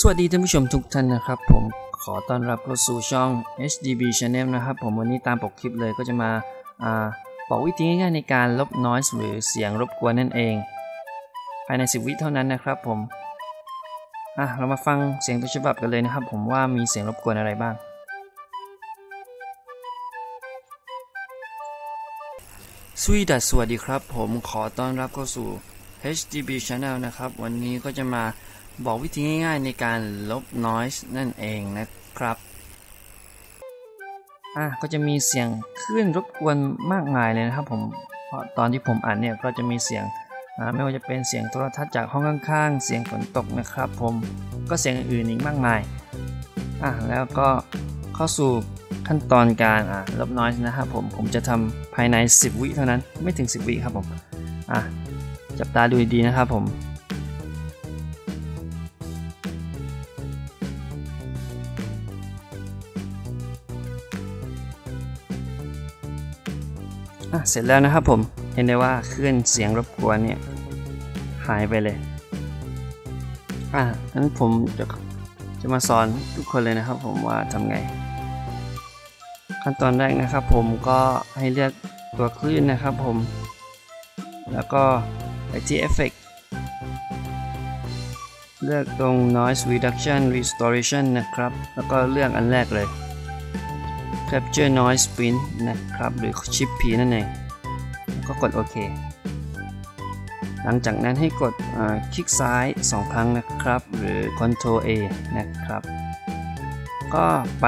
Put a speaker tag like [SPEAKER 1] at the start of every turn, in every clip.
[SPEAKER 1] สวัสดีท่านผู้ชมทุกท่านนะครับ ผมขอต้อนรับเข้าสู่ช่อง HDB Channel นะครับ ผมวันนี้ตามปกคลิปเลยก็จะมาอบอกวิธีง่ายๆในการลบ noise หรือเสียงรบกวนนั่นเอง ภายใน 10 วิเท่านั้นนะครับผมอะเรามาฟังเสียงต้นฉบับกันเลยนะครับ ผมว่ามีเสียงรบกวนอะไรบ้างสวีดัสสวัสดีครับ ผมขอต้อนรับเข้าสู่ HDB Channel นะครับ วันนี้ก็จะมา บอกวิธีง่ายๆในการลบ noise นั่นเองนะครับ อะก็จะมีเสียงคลื่นรบกวนมากมายเลยนะครับผมเพราะตอนที่ผมอ่านเนี่ยก็จะมีเสียงไม่ว่าจะเป็นเสียงโทรทัศน์จากห้องข้างๆ เสียงฝนตกนะครับผมก็เสียงอื่นอีกมากมายอะแล้วก็เข้าสู่ขั้นตอนการอ่าลบ noise นะครับผมผมจะทำภายใน 10 วิเท่านั้นไม่ถึง 10 วิครับผมอะจับตาดูดีๆนะครับผม เสร็จแล้วนะครับผมเห็นได้ว่าคลื่นเสียงรบกวนเนี่ยหายไปเลยอะงั้นผมจะจะมาสอนทุกคนเลยนะครับผมว่าทำไง ขั้นตอนแรกนะครับผมก็ให้เลือกตัวคลื่นนะครับผม แล้วก็ไปที่ Effect เลือกตรง Noise Reduction Restoration นะครับ แล้วก็เลือกอันแรกเลย Capture Noise Print นะครับ หรือ Chip P นั่นเอง แล้วก็กดโอเค หลังจากนั้นให้กดคลิกซ้าย 2 ครั้งนะครับ หรือ Ctrl A นะครับ ก็ไป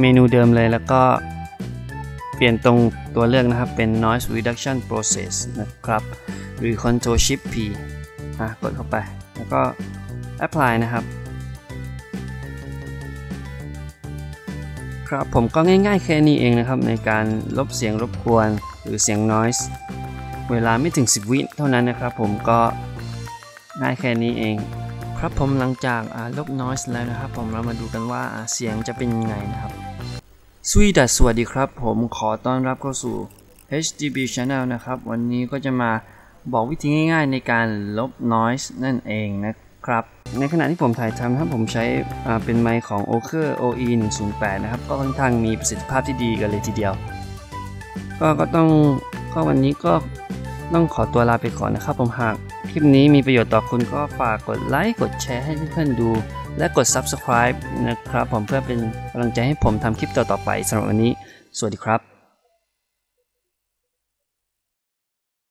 [SPEAKER 1] เมนูเดิมเลยแล้วก็เปลี่ยนตรงตัวเลือกนะครับ เป็น Noise Reduction Process นะครับ หรือ Ctrl Shift P อะกดเข้าไป แล้วก็ Apply นะครับ ครับ ผมก็ง่ายๆแค่นี้เองนะครับ ในการลบเสียงรบกวนหรือเสียง noise เวลาไม่ถึง 10 วิเท่านั้นนะครับ ผมก็ง่ายแค่นี้เอง ครับผมหลังจากลบ noise แล้วนะครับ ผมเรามาดูกันว่าเสียงจะเป็นยังไงนะครับสวีดัสสวัสดีครับ ผมขอต้อนรับเข้าสู่ HDB Channel นะครับ วันนี้ก็จะมาบอกวิธีง่ายๆในการลบ noise นั่นเองนะครับ ในขณะที่ผมถ่ายทำครับผมใช้เป็นไมค์ของ o k e r OE 108นะครับ ก็ค่อนข้างมีประสิทธิภาพที่ดีกันเลยทีเดียว ก็ก็ต้องก็วันนี้ก็ต้องขอตัวลาไปก่อนนะครับ ผมหากคลิปนี้มีประโยชน์ต่อคุณก็ฝากกดไลค์กดแชร์ให้เพื่อนๆดู และกด Subscribe นะครับ ผมเพื่อเป็นกำลังใจให้ผมทำคลิปต่อๆไปสำหรับวันนี้ สวัสดีครับ